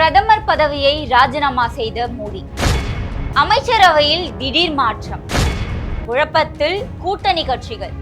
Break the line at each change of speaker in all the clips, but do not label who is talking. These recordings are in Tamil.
பிரதமர் பதவியை ராஜினாமா செய்த மோடி. அமைச்சரவையில் திடீர் மாற்றம். குழப்பத்தில் கூட்டணி கட்சிகள்.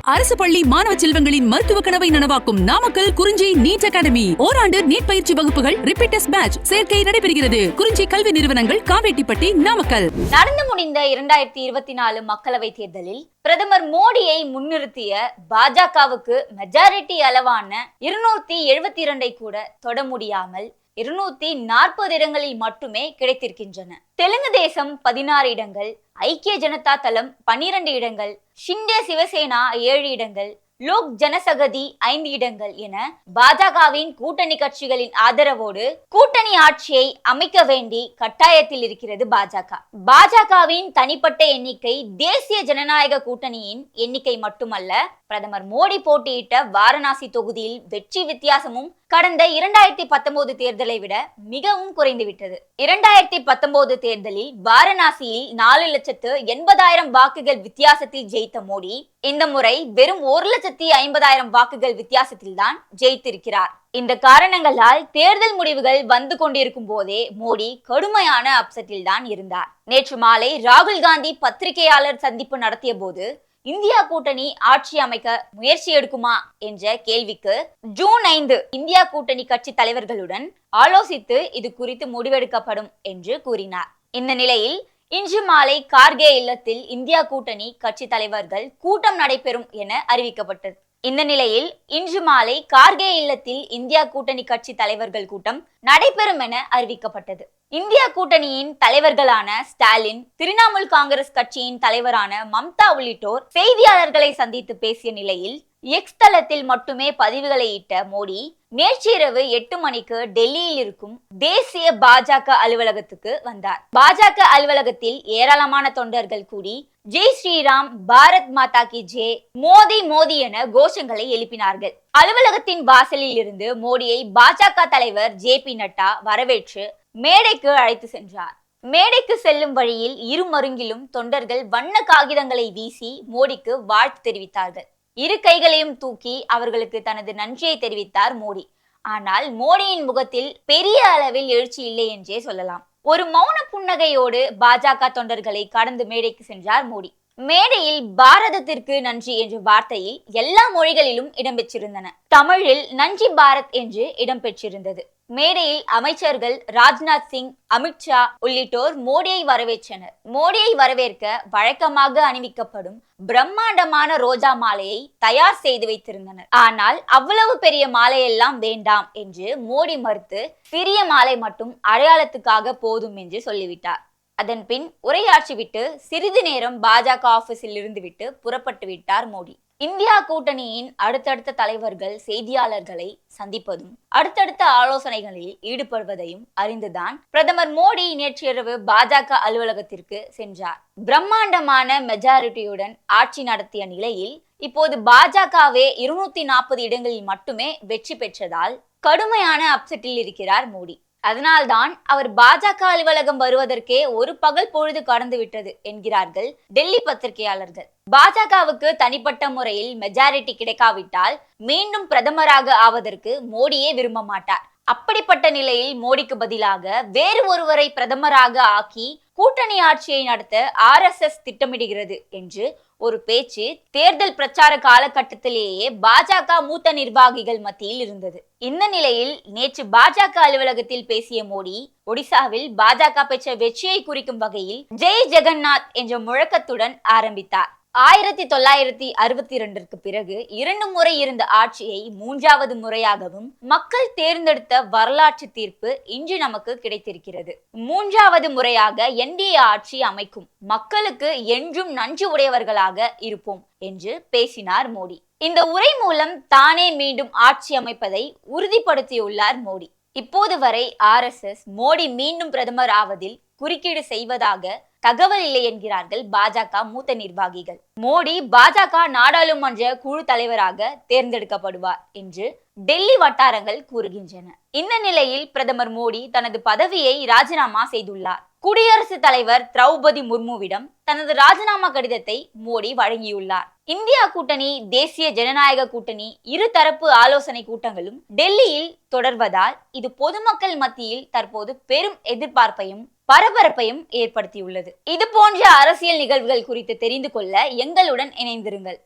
அரசு பள்ளி மாணவ செல்வங்களின் மருத்துவ கனவை நனவாக்கும் நாமக்கல் குறிஞ்சி நீட் அகாடமி. ஓராண்டு நீட் பயிற்சி வகுப்புகள் ரிப்பீட்டர்ஸ் பேட்ச் சேர்க்கை நடைபெறுகிறது. குறிஞ்சி கல்வி நிறுவனங்கள் காவேட்டிப்பட்டி நாமக்கல்.
நடந்து முடிந்த இரண்டாயிரத்தி இருபத்தி நாலு மக்களவை தேர்தலில் பிரதமர் மோடியை முன்னிறுத்திய பாஜகவுக்கு மெஜாரிட்டி அளவான இருநூத்தி எழுபத்தி இரண்டை கூட தொட முடியாமல் இருநூத்தி நாற்பது இடங்களில் மட்டுமே கிடைத்திருக்கின்றன. தெலுங்கு தேசம் பதினாறு இடங்கள் ஐக்கிய ஜனதா தளம் பனிரெண்டு இடங்கள் ஷிண்டே சிவசேனா ஏழு இடங்கள் லோக் ஜனசகதி ஐந்து இடங்கள் என பாஜகவின் கூட்டணி கட்சிகளின் ஆதரவோடு கூட்டணி ஆட்சியை அமைக்க வேண்டி கட்டாயத்தில் இருக்கிறது பாஜக. பாஜகவின் தனிப்பட்ட எண்ணிக்கை தேசிய ஜனநாயக கூட்டணியின் எண்ணிக்கை மட்டுமல்ல பிரதமர் மோடி போட்டியிட்ட வாரணாசி தொகுதியில் வெற்றி வித்தியாசமும் கடந்த இரண்டாயிரத்தி பத்தொன்பது தேர்தலை விட மிகவும் குறைந்துவிட்டது. இரண்டாயிரத்தி பத்தொன்பது தேர்தலில் வாரணாசியில் நாலு லட்சத்து எண்பதாயிரம் வாக்குகள் வித்தியாசத்தில் ஜெயித்த மோடி இந்த முறை வெறும் ஒரு லட்சத்தி ஐம்பதாயிரம் வாக்குகள் வித்தியாசத்தில்தான் ஜெயித்திருக்கிறார். இந்த காரணங்களால் தேர்தல் முடிவுகள் வந்து கொண்டிருக்கும் போதே மோடி கடுமையான அப்செட்டில் தான் இருந்தார். நேற்று மாலை ராகுல் காந்தி பத்திரிகையாளர் சந்திப்பு நடத்திய போது இந்தியா கூட்டணி ஆட்சி அமைக்க முயற்சி எடுக்குமா என்ற கேள்விக்கு ஜூன் ஐந்து இந்தியா கூட்டணி கட்சி தலைவர்களுடன் ஆலோசித்து இது குறித்து முடிவெடுக்கப்படும் என்று கூறினார். இந்த நிலையில் இன்று மாலை கார்கே இல்லத்தில் இந்தியா கூட்டணி கட்சி தலைவர்கள் கூட்டம் நடைபெறும் என அறிவிக்கப்பட்டது. இந்த நிலையில் இன்று மாலை கார்கே இல்லத்தில் இந்தியா கூட்டணி கட்சி தலைவர்கள் கூட்டம் நடைபெறும் என அறிவிக்கப்பட்டது. இந்தியா கூட்டணியின் தலைவர்களான ஸ்டாலின் திரிணாமுல் காங்கிரஸ் கட்சியின் தலைவரான மம்தா உள்ளிட்டோர் செய்தியாளர்களை சந்தித்து பேசிய நிலையில் எக்ஸ் தளத்தில் மட்டுமே பதிவுகளை இட்ட மோடி நேற்றிரவு எட்டு மணிக்கு டெல்லியில் இருக்கும் தேசிய பாஜக அலுவலகத்துக்கு வந்தார். பாஜக அலுவலகத்தில் ஏராளமான தொண்டர்கள் கூடி ஜெய் ஸ்ரீராம் பாரத் மாதா கி ஜே மோதி மோதி என கோஷங்களை எழுப்பினார்கள். அலுவலகத்தின் வாசலில் இருந்து மோடியை பாஜக தலைவர் ஜே பி நட்டா வரவேற்று மேடைக்கு அழைத்து சென்றார். மேடைக்கு செல்லும் வழியில் இருமருங்கிலும் தொண்டர்கள் வண்ண காகிதங்களை வீசி மோடிக்கு வாழ்த்து தெரிவித்தார்கள். இரு கைகளையும் தூக்கி அவர்களுக்கு தனது நன்றியை தெரிவித்தார் மோடி. ஆனால் மோடியின் முகத்தில் பெரிய அளவில் எழுச்சி இல்லை என்றே சொல்லலாம். ஒரு மௌன புன்னகையோடு பாஜக தொண்டர்களை கடந்து மேடைக்கு சென்றார் மோடி. மேடையில் பாரதத்திற்கு நன்றி என்ற வார்த்தையில் எல்லா மொழிகளிலும் இடம்பெற்றிருந்தன தமிழில் நன்றி பாரத் என்று இடம்பெற்றிருந்தது மேடையில் அமைச்சர்கள் ராஜ்நாத் சிங் அமித்ஷா உள்ளிட்டோர் மோடியை வரவேற்றனர். மோடியை வரவேற்க வழக்கமாக அணிவிக்கப்படும் பிரம்மாண்டமான ரோஜா மாலையை தயார் செய்து வைத்திருந்தனர். ஆனால் அவ்வளவு பெரிய மாலையெல்லாம் வேண்டாம் என்று மோடி மறுத்து சிறிய மாலை மட்டும் அடையாளத்துக்காக போதும் என்று சொல்லிவிட்டார். அதன் பின் உரையாற்றிவிட்டு சிறிது நேரம் பாஜக ஆபீஸில் இருந்துவிட்டு புறப்பட்டு விட்டார் மோடி. இந்தியா கூட்டணியின் அடுத்தடுத்த தலைவர்கள் செய்தியாளர்களை சந்திப்பதும் அடுத்தடுத்த ஆலோசனைகளில் ஈடுபடுவதையும் அறிந்துதான் பிரதமர் மோடி நேற்றிரவு பாஜக அலுவலகத்திற்கு சென்றார். பிரம்மாண்டமான மெஜாரிட்டியுடன் ஆட்சி நடத்திய நிலையில் இப்போது பாஜகவே இருநூத்தி நாற்பது இடங்களில் மட்டுமே வெற்றி பெற்றதால் கடுமையான அப்செட்டில் இருக்கிறார் மோடி. அதனால்தான் அவர் பாஜக அலுவலகம் வருவதற்கே ஒரு பகல் பொழுது கடந்து விட்டது என்கிறார்கள் டெல்லி பத்திரிகையாளர்கள். பாஜகவுக்கு தனிப்பட்ட முறையில் மெஜாரிட்டி கிடைக்காவிட்டால் மீண்டும் பிரதமராக ஆவதற்கு மோடியே விரும்ப மாட்டார். அப்படிப்பட்ட நிலையில் மோடிக்கு பதிலாக வேறு ஒருவரை பிரதமராக ஆக்கி கூட்டணி ஆட்சியை நடத்த ஆர் எஸ் எஸ் திட்டமிடுகிறது என்று ஒரு பேச்சு தேர்தல் பிரச்சார காலகட்டத்திலேயே பாஜக மூத்த நிர்வாகிகள் மத்தியில் இருந்தது. இந்த நிலையில் நேற்று பாஜக அலுவலகத்தில் பேசிய மோடி ஒடிசாவில் பாஜக பெற்ற வெற்றியை குறிக்கும் வகையில் ஜெய் ஜெகநாத் என்ற முழக்கத்துடன் ஆரம்பித்தார். ஆயிரத்தி தொள்ளாயிரத்தி அறுபத்தி இரண்டிற்கு பிறகு இரண்டு முறை இருந்த ஆட்சியை மூன்றாவது முறையாகவும் மக்கள் தேர்ந்தெடுத்த வரலாற்று தீர்ப்பு இன்று நமக்கு கிடைத்திருக்கிறது. மூன்றாவது முறையாக என்டிஏ ஆட்சி அமைக்கும். மக்களுக்கு என்றும் நன்றி உடையவர்களாக இருப்போம் என்று பேசினார் மோடி. இந்த உரை மூலம் தானே மீண்டும் ஆட்சி அமைப்பதை உறுதிப்படுத்தியுள்ளார் மோடி. இப்போது வரை ஆர்எஸ்எஸ் மோடி மீண்டும் பிரதமர் ஆவதில் குறுக்கீடு செய்வதாக தகவல் இல்லை என்கிறார்கள் பாஜக மூத்த நிர்வாகிகள். மோடி பாஜக நாடாளுமன்ற குழு தலைவராக தேர்ந்தெடுக்கப்படுவார் என்று டெல்லி வட்டாரங்கள் கூறுகின்றன. இந்த நிலையில் பிரதமர் மோடி தனது பதவியை ராஜினாமா செய்துள்ளார். குடியரசுத் தலைவர் திரௌபதி முர்முவிடம் தனது ராஜினாமா கடிதத்தை மோடி வழங்கியுள்ளார். இந்தியா கூட்டணி தேசிய ஜனநாயக கூட்டணி இருதரப்பு ஆலோசனை கூட்டங்களும் டெல்லியில் தொடர்வதால் இது பொதுமக்கள் மத்தியில் தற்போது பெரும் எதிர்பார்ப்பையும் பரபரப்பையும் ஏற்படுத்தியுள்ளது. இது போன்ற அரசியல் நிகழ்வுகள் குறித்து தெரிந்து கொள்ள எங்களுடன் இணைந்திருங்கள்.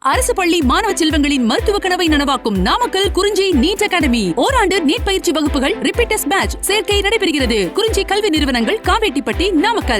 அரசு பள்ளி மாணவ செல்வங்களின் மருத்துவ கனவை நனவாக்கும் நாமக்கல் குறிஞ்சி நீட் அகாடமி. ஓராண்டு நீட் பயிற்சி வகுப்புகள் ரிப்பீட்டஸ் பேட்ச் சேர்க்கை நடைபெறுகிறது. குறிஞ்சி கல்வி நிறுவனங்கள் காவேட்டிப்பட்டி நாமக்கல்.